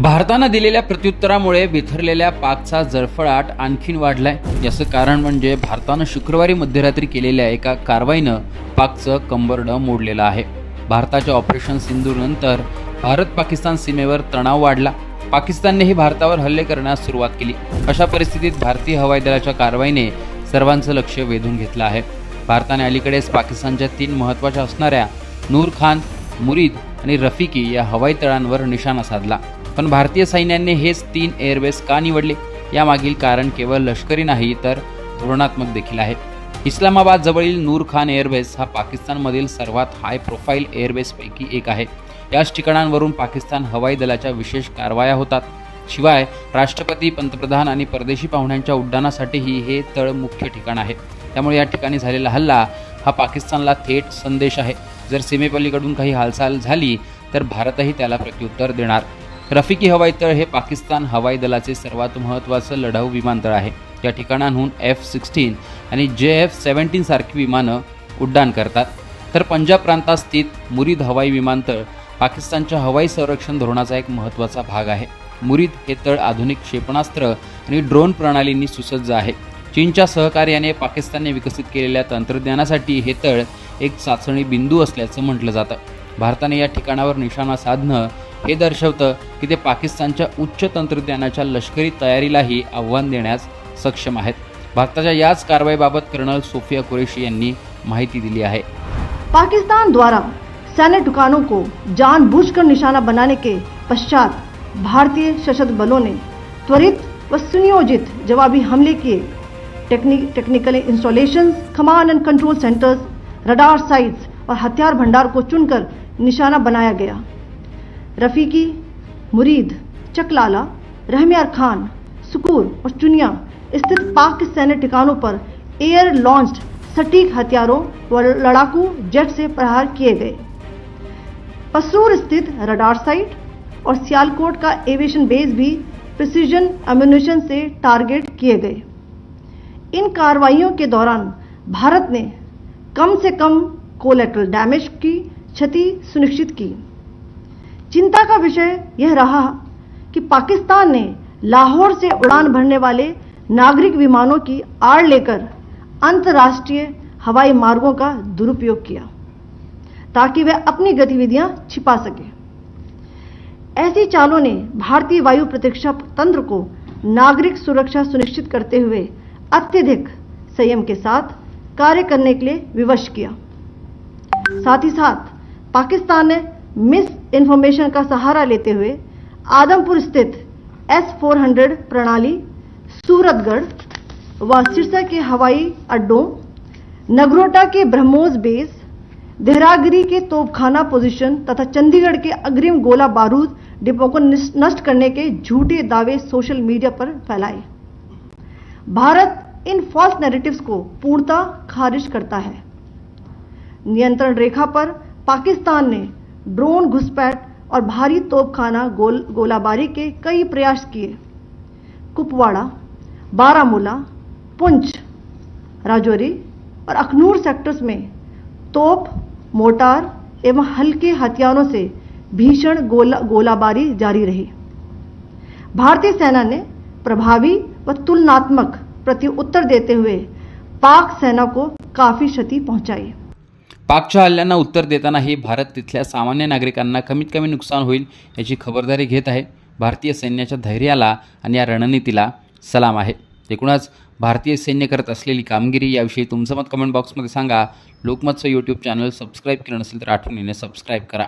भारतानं दिलेल्या प्रत्युत्तरामुळे बिथरलेल्या पाकचा जळफळाट आणखीन वाढलाय. याचं कारण म्हणजे भारतानं शुक्रवारी मध्यरात्री केलेल्या एका कारवाईनं पाकचं कंबरडं मोडलेलं आहे. भारताच्या ऑपरेशन सिंधूनंतर भारत पाकिस्तान सीमेवर तणाव वाढला. पाकिस्ताननेही भारतावर हल्ले करण्यास सुरुवात केली. अशा परिस्थितीत भारतीय हवाई दलाच्या कारवाईने सर्वांचं लक्ष वेधून घेतलं आहे. भारताने अलीकडेच पाकिस्तानच्या तीन महत्त्वाच्या असणाऱ्या नूर खान मुरीद आणि रफिकी या हवाई तळांवर निशाणा साधला. पण भारतीय सैन्याने हेच तीन एअरबेस का निवडले? यामागील कारण केवळ लष्करी नाही तर धोरणात्मक देखील आहे. इस्लामाबाद जवळील नूर खान एअरबेस हा पाकिस्तानमधील सर्वात हाय प्रोफाईल एअरबेसपैकी एक आहे. याच ठिकाणांवरून पाकिस्तान हवाई दलाच्या विशेष कारवाया होतात. शिवाय राष्ट्रपती पंतप्रधान आणि परदेशी पाहुण्यांच्या उड्डाणासाठीही हे तळ मुख्य ठिकाण आहे. त्यामुळे या ठिकाणी झालेला हल्ला हा पाकिस्तानला थेट संदेश आहे. जर सीमेपलीकडून काही हालचाल झाली तर भारतही त्याला प्रत्युत्तर देणार. रफिकी हवाई तळ हे पाकिस्तान हवाई दलाचे सर्वात महत्त्वाचं लढाऊ विमानतळ आहे. या ठिकाणांहून एफ सिक्स्टीन आणि जे एफ सेव्हन्टीन सारखी विमानं उड्डाण करतात. तर पंजाब प्रांतात स्थित मुरीद हवाई विमानतळ पाकिस्तानच्या हवाई संरक्षण धोरणाचा एक महत्त्वाचा भाग आहे. मुरीद हे तळ आधुनिक क्षेपणास्त्र आणि ड्रोन प्रणालींनी सुसज्ज आहे. चीनच्या सहकार्याने पाकिस्तानने विकसित केलेल्या तंत्रज्ञानासाठी हे तळ एक चाचणी बिंदू असल्याचं म्हटलं जातं. भारताने या ठिकाणावर निशाणा साधणं हे दर्शवतं की ते पाकिस्तानच्या उच्च तंत्रज्ञानाच्या लष्करी तयारीलाही आव्हान देण्यास सक्षम आहेत. भारताच्या याच कारवाईबाबत कर्नल सोफिया कुरेशी यांनी माहिती दिली आहे. पाकिस्तान द्वारा सैन्य ठिकानों को जानबूझकर निशाना बनाने के पश्चात भारतीय सशस्त्र बलों ने त्वरित व सुनियोजित जवाबी हमले किए। Technique technical installation command and control centres radar sites और हथियार भंडार को चुनकर निशाना बनाया गया। रफीकी, मुरीद, चकलाला, रहमियार खान, सुकूर और चुनिया स्थित पाक सैन्य ठिकानों पर एयर लॉन्च्ड सटीक हथियारों व लड़ाकू जेट से प्रहार किए गए। पसरूर स्थित रडार साइट और सियालकोट का एविएशन बेस भी प्रिसीजन एम्यूनेशन से टारगेट किए गए। इन कार्रवाइयों के दौरान भारत ने कम से कम कोलेट्रल डैमेज की क्षति सुनिश्चित की। चिंता का विषय यह रहा कि पाकिस्तान ने लाहौर से उड़ान भरने वाले नागरिक विमानों की आड़ लेकर अंतर्राष्ट्रीय हवाई मार्गों का दुरुपयोग किया, ताकि वह अपनी गतिविधियाँ छिपा सके। ऐसी चालों ने भारतीय वायु प्रतीक्षा तंत्र को नागरिक सुरक्षा सुनिश्चित करते हुए अत्यधिक संयम के साथ कार्य करने के लिए विवश किया। साथ ही साथ पाकिस्तान ने मिस इन्फॉर्मेशन का सहारा लेते हुए आदमपुर स्थित एस 400 प्रणाली, सूरतगढ़ व सिरसा के हवाई अड्डों, नगरोटा के ब्रह्मोस बेस, देहरागिरी के तोपखाना पोजीशन तथा चंडीगढ़ के अग्रिम गोला बारूद डिपो को नष्ट करने के झूठे दावे सोशल मीडिया पर फैलाए। भारत इन फॉल्स नैरेटिव्स को पूर्णतः खारिज करता है। नियंत्रण रेखा पर पाकिस्तान ने ड्रोन घुसपैठ और भारी तोपखाना गोल गोलाबारी के कई प्रयास किए। कुपवाड़ा, बारामूला, पुंछ, राजौरी और अखनूर सेक्टर्स में तोप मोटार एवं हल्के हथियारों से भीषण गोला गोलाबारी जारी रही। भारतीय सेना ने प्रभावी व तुलनात्मक प्रत्युत्तर देते हुए पाक सेना को काफ़ी क्षति पहुंचाई। पाकच्या हल्ल्यांना उत्तर देतानाही भारत तिथल्या सामान्य नागरिकांना कमीत कमी नुकसान होईल याची खबरदारी घेत आहे. भारतीय सैन्याच्या धैर्याला आणि या रणनीतीला सलाम आहे. एकूणच भारतीय सैन्य करत असलेली कामगिरी याविषयी तुमचं मत कमेंट बॉक्समध्ये सांगा. लोकमतचं यूट्यूब चॅनल सबस्क्राईब केलं नसेल तर आठवणीने सबस्क्राईब करा.